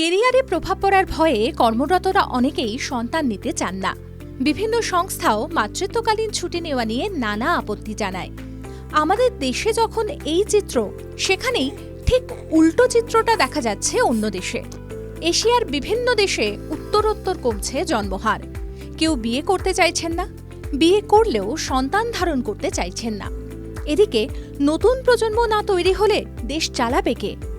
কেরিয়ারে প্রভাব পড়ার ভয়ে কর্মরতরা অনেকেই সন্তান নিতে চান না। বিভিন্ন সংস্থাও মাতৃত্বকালীন ছুটি নেওয়া নিয়ে নানা আপত্তি জানায়। আমাদের দেশে যখন এই চিত্র, সেখানেই ঠিক উল্টো চিত্রটা দেখা যাচ্ছে অন্য দেশে। এশিয়ার বিভিন্ন দেশে উত্তরোত্তর কমছে জন্মহার। কেউ বিয়ে করতে চাইছেন না, বিয়ে করলেও সন্তান ধারণ করতে চাইছেন না। এদিকে নতুন প্রজন্ম না তৈরি হলে দেশ চালাবে কে?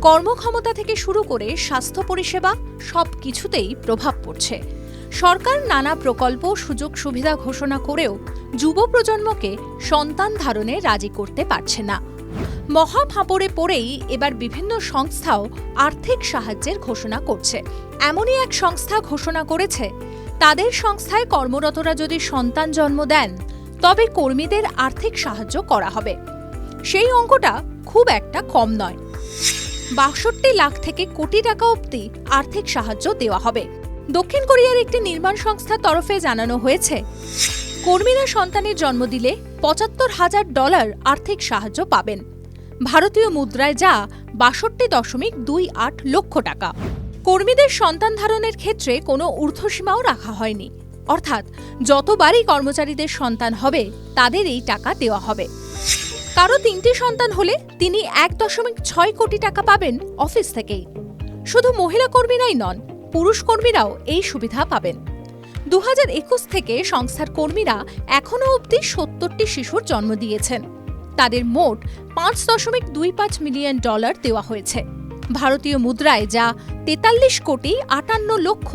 কর্মক্ষমতা থেকে শুরু করে স্বাস্থ্য পরিষেবা সব কিছুতেই প্রভাব পড়ছে। সরকার নানা প্রকল্প, সুযোগ সুবিধা ঘোষণা করেও যুব প্রজন্মকে সন্তান ধারণে রাজি করতে পারছে না। মহা ফাঁপড়ে পড়েই এবার বিভিন্ন সংস্থাও আর্থিক সাহায্যের ঘোষণা করছে। এমনই এক সংস্থা ঘোষণা করেছে, তাদের সংস্থায় কর্মরতরা যদি সন্তান জন্ম দেন, তবে কর্মীদের আর্থিক সাহায্য করা হবে। সেই অঙ্কটা খুব একটা কম নয়। বাষট্টি লাখ থেকে কোটি টাকা অবধি আর্থিক সাহায্য দেওয়া হবে। দক্ষিণ কোরিয়ার একটি নির্মাণ সংস্থার তরফে জানানো হয়েছে, কর্মীরা সন্তানের জন্ম দিলে পঁচাত্তর হাজার ডলার আর্থিক সাহায্য পাবেন। ভারতীয় মুদ্রায় যা বাষট্টি দশমিক দুই আট লক্ষ টাকা। কর্মীদের সন্তান ধারণের ক্ষেত্রে কোনো ঊর্ধ্বসীমাও রাখা হয়নি। অর্থাৎ যতবারই কর্মচারীদের সন্তান হবে, তাদের এই টাকা দেওয়া হবে। কারও তিনটি সন্তান হলে তিনি এক দশমিক ছয় কোটি টাকা পাবেন অফিস থেকেই। শুধু মহিলা কর্মীরাই নন, পুরুষ কর্মীরাও এই সুবিধা পাবেন। দু একুশ থেকে সংস্থার কর্মীরা এখনও অবধি সত্তরটি শিশুর জন্ম দিয়েছেন। তাদের মোট পাঁচ দশমিক দুই পাঁচ মিলিয়ন ডলার দেওয়া হয়েছে। ভারতীয় মুদ্রায় যা তেতাল্লিশ কোটি আটান্ন লক্ষ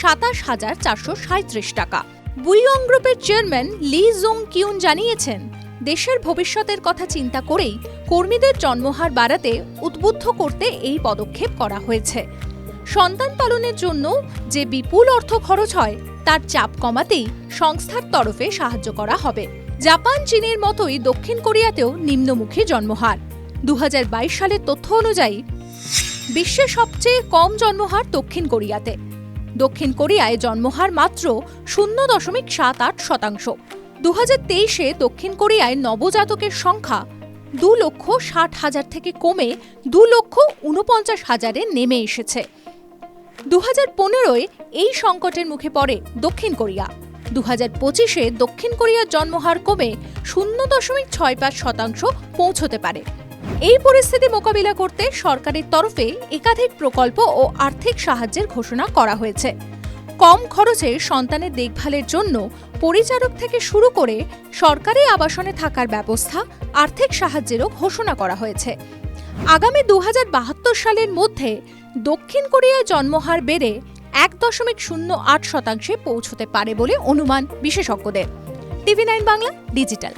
সাতাশ হাজার চারশো সাঁত্রিশ টাকা। বুইয়ং গ্রুপের চেয়ারম্যান লি জোং কিউন জানিয়েছেন দেশের ভবিষ্যতের কথা চিন্তা করেই কর্মীদের জন্মহার বাড়াতে উদ্বুদ্ধ করতে এই পদক্ষেপ করা হয়েছে। সন্তান পালনের জন্য যে বিপুল অর্থ খরচ হয়, তার চাপ কমাতেই সংস্থার তরফে সাহায্য করা হবে। জাপান, চীনের মতোই দক্ষিণ কোরিয়াতেও নিম্নমুখী জন্মহার। দু হাজার বাইশ সালের তথ্য অনুযায়ী, বিশ্বের সবচেয়ে কম জন্মহার দক্ষিণ কোরিয়াতে। দক্ষিণ কোরিয়ায় জন্মহার মাত্র শূন্য দশমিক সাত আট শতাংশ। দু হাজার তেইশে দক্ষিণ কোরিয়ায় নবজাতকের সংখ্যা দু লক্ষ ষাট হাজার থেকে কমে দু লক্ষ উনপঞ্চাশ হাজারে নেমে এসেছে। দু হাজার পনেরোয় এই সংকটের মুখে পড়ে দক্ষিণ কোরিয়া। দু হাজার পঁচিশে দক্ষিণ কোরিয়ার জন্মহার কমে শূন্য দশমিক ছয় পাঁচ শতাংশ পৌঁছতে পারে। এই পরিস্থিতি মোকাবিলা করতে সরকারের তরফে একাধিক প্রকল্প ও আর্থিক সাহায্যের ঘোষণা করা হয়েছে। কম খরচে সন্তানের দেখভালের জন্য পরিচারক থেকে শুরু করে সরকারি আবাসনে থাকার ব্যবস্থা আর্থিক সাহায্যেরও ঘোষণা করা হয়েছে। আগামী দু হাজার বাহাত্তর সালের মধ্যে দক্ষিণ কোরিয়ায় জন্মহার বেড়ে এক দশমিক শূন্য আট শতাংশে পৌঁছতে পারে বলে অনুমান বিশেষজ্ঞদের। TV nine Bangla, digital.